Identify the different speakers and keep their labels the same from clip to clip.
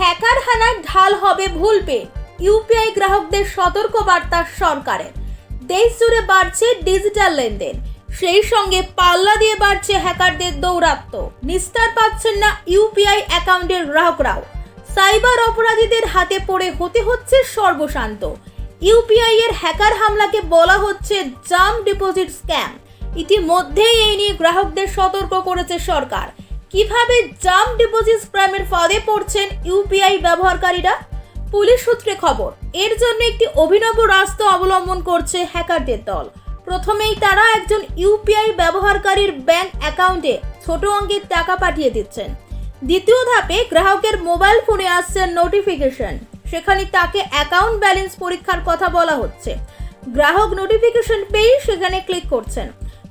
Speaker 1: Hacker হানার ঢাল হবে ভুল পে ইউপিআই গ্রাহকদের সতর্ক বার্তা সরকারের। দেশ জুড়ে বাড়ছে ডিজিটাল লেনদেন, সেই সঙ্গে পাল্লা দিয়ে বাড়ছে হ্যাকারদের দৌরাত্ম নিস্তার পাচ্ছেন না ইউপিআই অ্যাকাউন্টের গ্রাহকরাও। সাইবার অপরাধীদের হাতে পড়ে হতে হচ্ছে সর্বশান্ত। ইউপিআই এর হ্যাকার হামলাকে বলা হচ্ছে জাম ডিপোজিট স্ক্যাম। ইতিমধ্যেই এই নিয়ে গ্রাহকদের সতর্ক করেছে সরকার। কীভাবে জাম ডিপোজিট স্ক্যামের ফাঁদে পড়ছেন ইউপিআই ব্যবহারকারীরা? পুলিশ সূত্রে খবর, এর জন্য একটি অভিনব রাস্তা অবলম্বন করছে হ্যাকারদের দল। প্রথমেই তারা একজন ইউপিআই ব্যবহারকারীর ব্যাংক অ্যাকাউন্টে ছোট অঙ্কের টাকা পাঠিয়ে দিচ্ছেন। দ্বিতীয় ধাপে গ্রাহকের মোবাইল ফোনে আসছে নোটিফিকেশন। সেখানে তাকে অ্যাকাউন্ট ব্যালেন্স পরীক্ষার কথা বলা হচ্ছে। গ্রাহক নোটিফিকেশন পেয়ে সেখানে ক্লিক করছেন।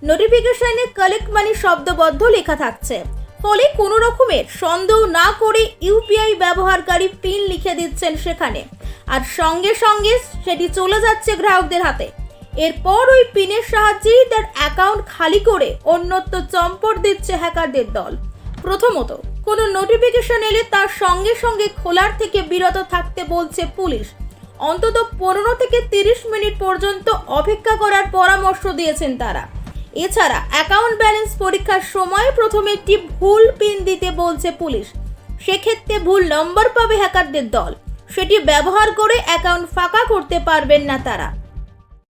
Speaker 1: নোটিফিকেশনে কালেক্ট মানি শব্দবদ্ধ লেখা থাকছে। ফলে কোনো রকমের সন্দেহ না করে ইউপিআই ব্যবহারকারী পিন লিখে দিচ্ছেন সেখানে। আর সঙ্গে সঙ্গে সেটি চলে যাচ্ছে গ্রাহকদের হাতে। এরপর ওই পিনের সাহায্যেই তার অ্যাকাউন্ট খালি করে অন্যত্র চম্পট দিচ্ছে হ্যাকারদের দল। প্রথমত, কোনো নোটিফিকেশন এলে তার সঙ্গে সঙ্গে খোলার থেকে বিরত থাকতে বলছে পুলিশ। অন্তত পনেরো থেকে তিরিশ মিনিট পর্যন্ত অপেক্ষা করার পরামর্শ দিয়েছেন তারা। এছাড়া অ্যাকাউন্ট ব্যালেন্স পরীক্ষার সময় প্রথমে একটি ভুল পিন দিতে বলছে পুলিশ। সেক্ষেত্রে ভুল নম্বর পাবে হ্যাকারদের দল। সেটি ব্যবহার করে অ্যাকাউন্ট ফাঁকা করতে পারবেন না তারা।